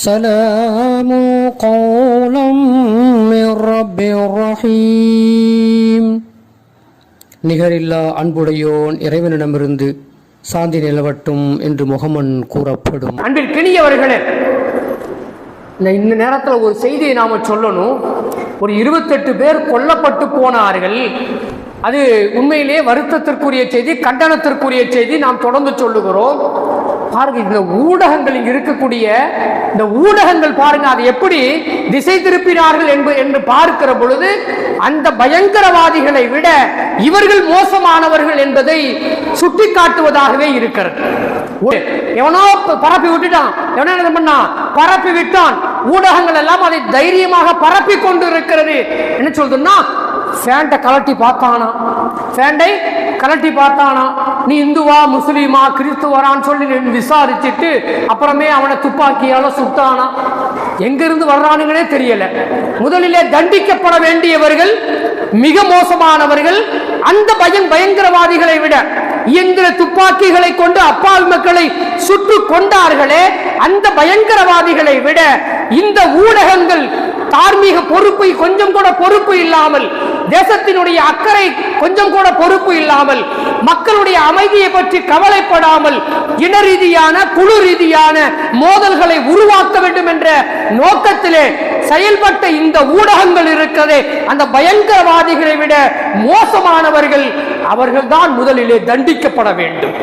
سلام قولا من رب رحيم நிகரில்லா அன்புடையோன் இறைவனிடமிருந்து சாந்தி நிலவட்டும் என்று முகமன் கூறப்படும் அன்பில் கிணியவர்களே இந்த இந்த நேரத்தில் ஒரு செய்தியை நாம சொல்லணும் ஒரு இருபத்தெட்டு பேர் கொல்லப்பட்டு போனார்கள் அது உண்மையிலேயே வருத்தத்திற்குரிய செய்தி கண்டனத்திற்குரிய செய்தி நாம் தொடர்ந்து சொல்லுகிறோம். பாருங்க இந்த ஊடகங்கள் இங்கு இருக்கக்கூடிய இந்த ஊடகங்கள் பாருங்க அதை எப்படி திசை திருப்பினார்கள் என்பது என்று பார்க்கிற பொழுது அந்த பயங்கரவாதிகளை விட இவர்கள் மோசமானவர்கள் என்பதை சுட்டிக்காட்டுவதாகவே இருக்கிறது. ஓ- எவனோ பரப்பி விட்டுட்டான். எவனோ என்ன பண்ணான்? பரப்பி விட்டான் ஊடகங்கள் எல்லாம் அதை தைரியமாக பரப்பி கொண்டு இருக்கிறது என்ன சொல்றதுன்னா ஃபேண்டை கலட்டி பார்த்தானா? ஃபேண்டை கலட்டி பார்த்தானா? நீ இந்துவா முஸ்லீமா கிறிஸ்துவரான்னு சொல்லி விசாரிச்சுட்டு அப்புறமே அவனை துப்பாக்கியால சுட்டானா? எங்கிருந்து வர்றானுங்களே தெரியல. முதலிலே தண்டிக்கப்பட வேண்டியவர்கள் மிக மோசமானவர்கள் அந்த பயம் பயங்கரவாதிகளை விட இயந்திர துப்பாக்கிகளை கொண்டு அப்பாவி மக்களை சுட்டு கொண்டார்களே அந்த பயங்கரவாதிகளை விட இந்த ஊடகங்கள் தார்மீக பொறுப்பை கொஞ்சம் கூட பொறுப்பு இல்லாமல் தேசத்தினுடைய அக்கறை கொஞ்சம் கூட பொறுப்பு இல்லாமல் மக்களுடைய அமைதியை பற்றி கவலைப்படாமல் இன ரீதியான குழு ரீதியான மோதல்களை உருவாக்க வேண்டும் என்ற நோக்கத்திலே செயல்பட்ட இந்த ஊடகங்கள் இருக்கிறதே அந்த பயங்கரவாதிகளை விட மோசமானவர்கள் அவர்கள்தான் முதலிலே தண்டிக்கப்பட வேண்டும்.